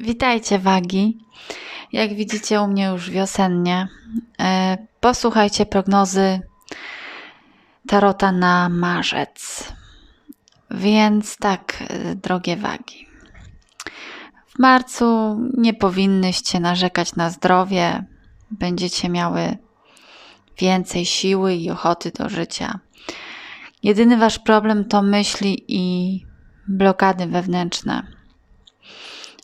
Witajcie wagi. Jak widzicie u mnie już wiosennie. E, posłuchajcie prognozy Tarota na marzec. Więc tak, e, drogie wagi. W marcu nie powinnyście narzekać na zdrowie. Będziecie miały więcej siły i ochoty do życia. Jedyny wasz problem to myśli i blokady wewnętrzne.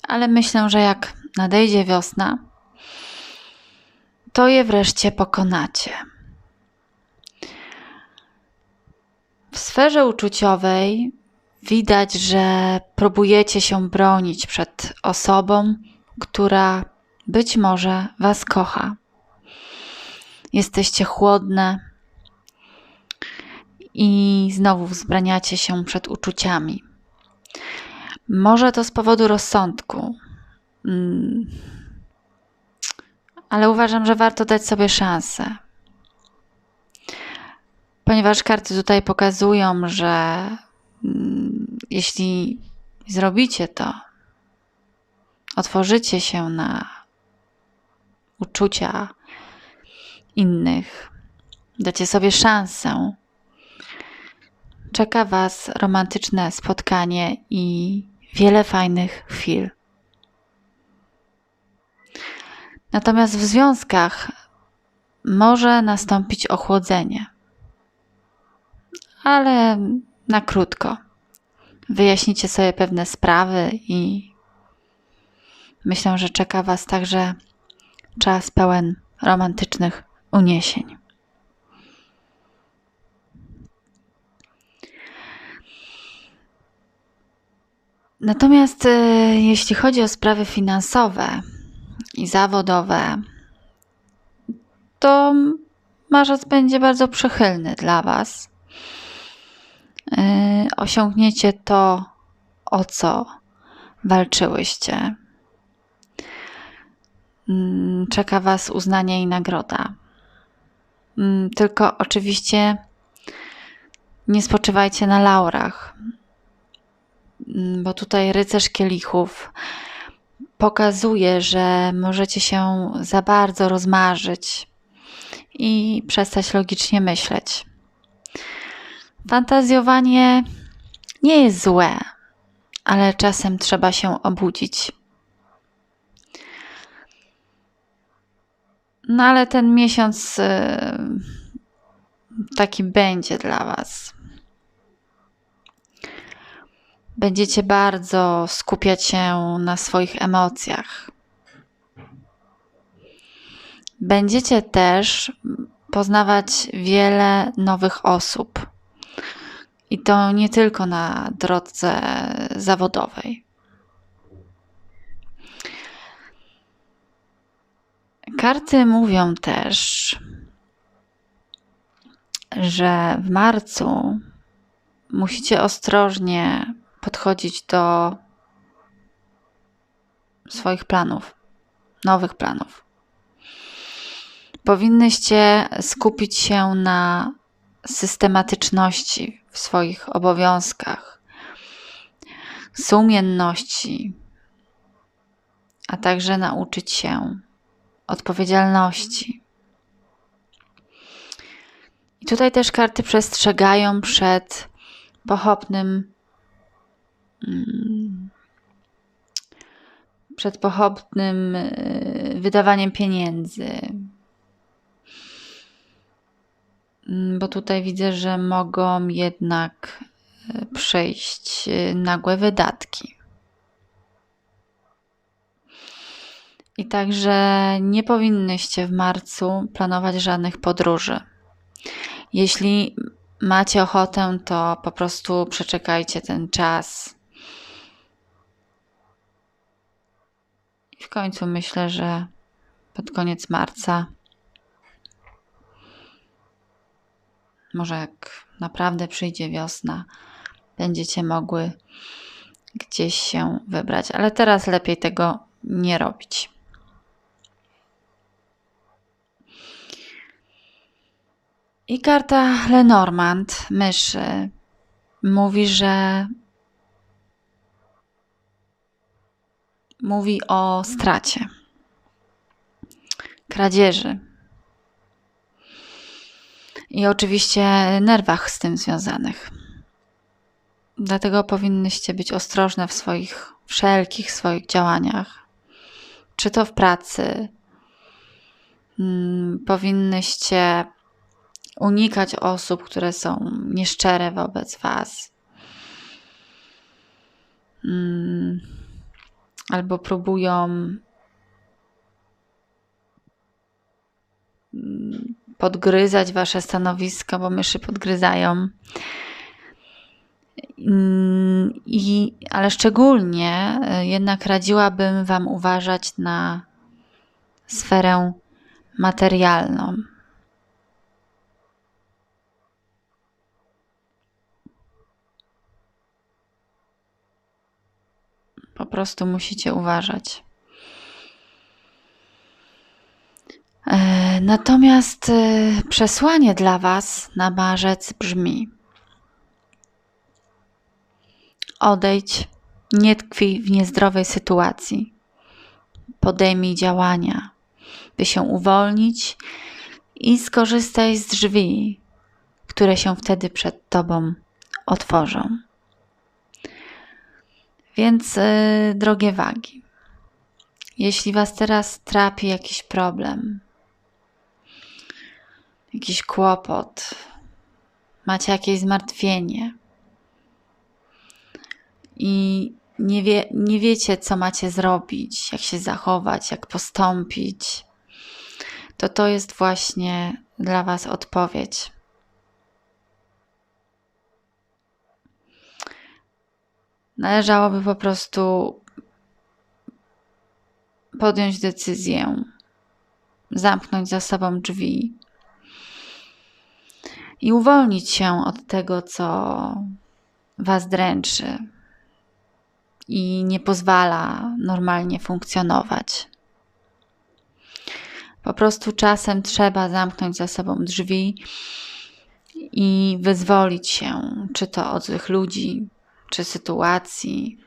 Ale myślę, że jak nadejdzie wiosna, to je wreszcie pokonacie. W sferze uczuciowej widać, że próbujecie się bronić przed osobą, która być może Was kocha. Jesteście chłodne i znowu wzbraniacie się przed uczuciami. Może to z powodu rozsądku, mm. ale uważam, że warto dać sobie szansę. Ponieważ karty tutaj pokazują, że mm, jeśli zrobicie to, otworzycie się na uczucia innych, dacie sobie szansę, czeka Was romantyczne spotkanie i wiele fajnych chwil. Natomiast w związkach może nastąpić ochłodzenie, ale na krótko. Wyjaśnicie sobie pewne sprawy i myślę, że czeka Was także czas pełen romantycznych uniesień. Natomiast e, jeśli chodzi o sprawy finansowe i zawodowe, to marzec będzie bardzo przychylny dla Was. E, osiągniecie to, o co walczyłyście. Mm, czeka Was uznanie i nagroda. Mm, tylko oczywiście nie spoczywajcie na laurach. Mm, bo tutaj rycerz kielichów pokazuje, że możecie się za bardzo rozmarzyć i przestać logicznie myśleć. Fantazjowanie nie jest złe, ale czasem trzeba się obudzić. No ale ten miesiąc y, taki będzie dla Was będziecie bardzo skupiać się na swoich emocjach. Będziecie też poznawać wiele nowych osób. I to nie tylko na drodze zawodowej. Karty mówią też, że w marcu musicie ostrożnie podchodzić do swoich planów, nowych planów. Powinnyście skupić się na systematyczności w swoich obowiązkach, sumienności, a także nauczyć się odpowiedzialności. I tutaj też karty przestrzegają przed pochopnym. Przed pochopnym y, wydawaniem pieniędzy. Mm, bo tutaj widzę, że mogą jednak y, przejść y, nagłe wydatki. I także nie powinnyście w marcu planować żadnych podróży. Jeśli macie ochotę, to po prostu przeczekajcie ten czas w końcu myślę, że pod koniec marca, może jak naprawdę przyjdzie wiosna, będziecie mogły gdzieś się wybrać, ale teraz lepiej tego nie robić. I karta Lenormand, myszy, mówi, że mówi o stracie, kradzieży i oczywiście nerwach z tym związanych. Dlatego powinnyście być ostrożne w swoich wszelkich swoich działaniach. Czy to w pracy, hmm, powinnyście unikać osób, które są nieszczere wobec Was. Hmm, albo próbują hmm, podgryzać wasze stanowisko, bo myszy podgryzają. Mm, I, ale szczególnie e, jednak radziłabym Wam uważać na sferę materialną. Po prostu musicie uważać. E, natomiast e, przesłanie dla Was na marzec brzmi: Odejdź, nie tkwi w niezdrowej sytuacji. Podejmij działania, by się uwolnić i skorzystaj z drzwi, które się wtedy przed Tobą otworzą. Więc, yy, drogie wagi, jeśli Was teraz trapi jakiś problem, jakiś kłopot, macie jakieś zmartwienie i nie, wie, nie wiecie, co macie zrobić, jak się zachować, jak postąpić, to to jest właśnie dla Was odpowiedź. Należałoby po prostu podjąć decyzję, zamknąć za sobą drzwi i uwolnić się od tego, co Was dręczy i nie pozwala normalnie funkcjonować. Po prostu czasem trzeba zamknąć za sobą drzwi i wyzwolić się, czy to od złych ludzi, czy sytuacji.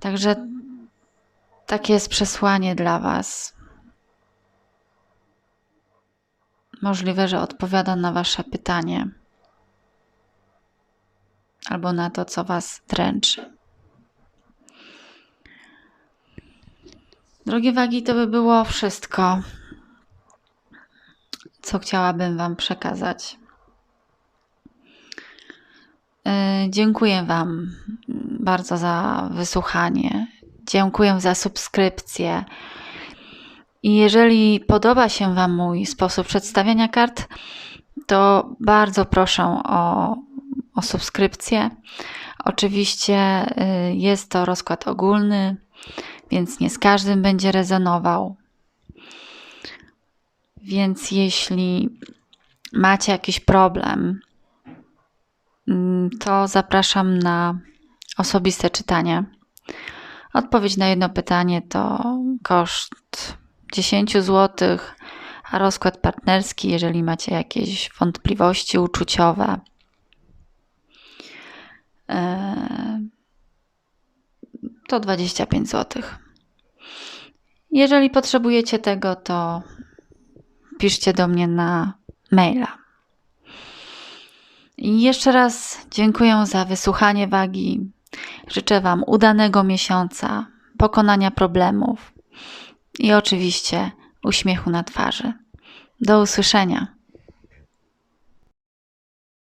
Także takie jest przesłanie dla Was. Możliwe, że odpowiada na Wasze pytanie albo na to, co Was dręczy. Drogie wagi, to by było wszystko, co chciałabym Wam przekazać. E, dziękuję Wam bardzo za wysłuchanie. Dziękuję za subskrypcję. I jeżeli podoba się Wam mój sposób przedstawiania kart, to bardzo proszę o, o subskrypcję. Oczywiście y, jest to rozkład ogólny, więc nie z każdym będzie rezonował. Więc jeśli macie jakiś problem, mm, to zapraszam na osobiste czytanie. Odpowiedź na jedno pytanie to koszt 10 zł, a rozkład partnerski, jeżeli macie jakieś wątpliwości uczuciowe. E, to 25 zł. Jeżeli potrzebujecie tego, to piszcie do mnie na maila. I jeszcze raz dziękuję za wysłuchanie wagi. Życzę Wam udanego miesiąca, pokonania problemów i oczywiście uśmiechu na twarzy. Do usłyszenia.